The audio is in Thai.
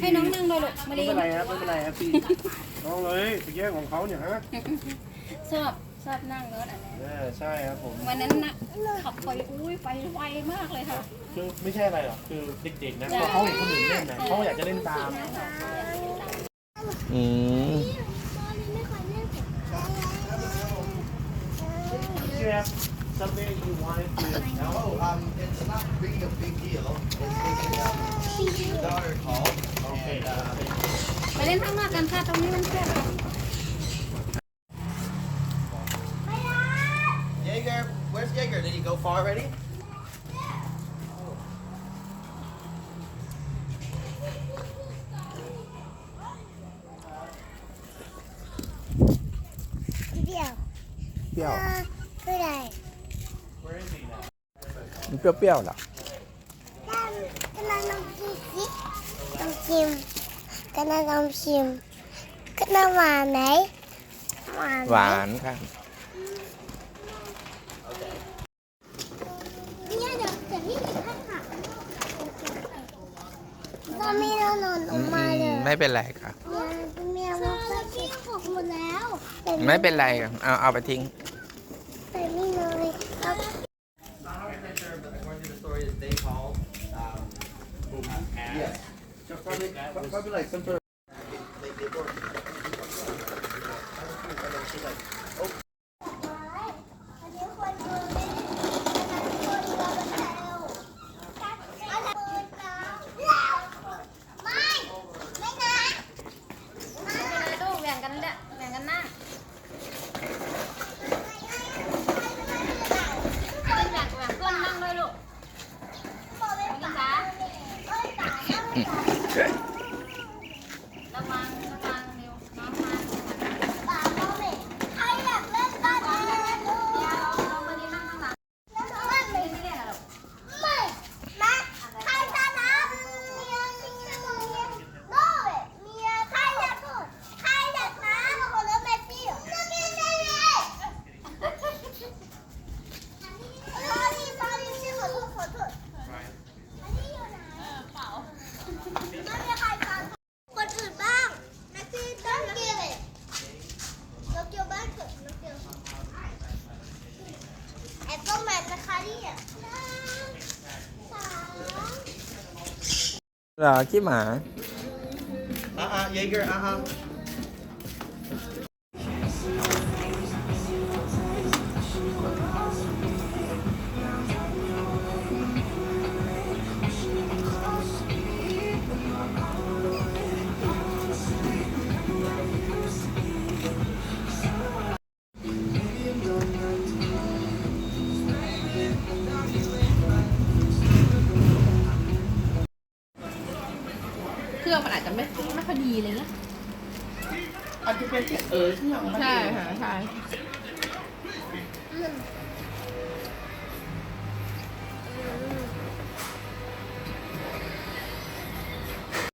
ให้น้องนั่งเลยลูกมาไม่ลีเป็นไรครับไม่เป็นไรครับพี่น้องเลยไปแย่งของเขาเนี่ยฮะชอบชอบนั่งรถอันนี้เออใช่ครับผมวันนั้นนะขับไปอุ้ยไปไวมากเลยค่ะ คือไม่ใช่อะไรหรอกคือเด็กๆนะพอเขาเห็นคนอื่นเล่นนะเขาอยากจะเล่นตาม อืมเชื่อ something you wanted to No, um, it's not really a big deal. It's just, um, the daughter called. Okay. And, uh, ไปเล่นข้างนอกกันค่ะตรงนี้มันแคบ Jaeger, where's Jaeger? Did he go far already? เดียวเปรี้ยวคืออะไร Where is he now? มันเปรี้ยวๆเหรอ กำลังลองกินสิลอง ชิมกำลังลองชิมกำลังหวานไหมหวานหวานค่ะเนี่ยเดี๋ยวเดี๋ยวนี่มีข้าวผักตอนนี้เรานอนออือกมมาเลยไม่เป็นไรค่ะเมียมันก็กินหกหมดแล้วไม่เป็นไรเอาเอาไปทิ้ง แต่ไม่เลยเอา According to the story, that they called. Um, yes. Probably, probably like some sort of They, they were อันนี้คนดูไม่ได้คนดูแล้วไม่ ไม่นะ ลูกแบ่งกันเนี่ยแบ่งกันนั่งแบ่งแบ่งเพื่อนนั่งด้วยลูกกินจ้าระวังระวังเร็วน้องมา ป่าเขาไม่ใครอยากเล่นบ้านแอนดู เดี๋ยวเราวันนี้นั่งข้างหลัง แล้วบ้าน ไม่ ไม่ ได้หรอก ไม่นะใครจะนับเมียเมียมึงเนี่ยโน้ยเมียใครอยากใครอยากนับคนละแบบนี้จะมีได้ไง sorry sorry ชื่อขอโทษขอโทษอันนี้อยู่ไหนเปล่าไม่มีใครฟังคนอื่นบ้างนักที่ต้องเกี่ยวเลยนกเกี่ยวบ้านเกิดนกเกี่ยวแอปเปิ้ลแมนนะคะเนี่ยสาม เหรอขี้หมา Uh-uh, Jaeger, uh-uh. เแต่ไม่ไม่พอดีอะไรเงี้ยอาจจะเป็นที่เออที่เราไม่ใช่ได้ ค่ะใช่ อืม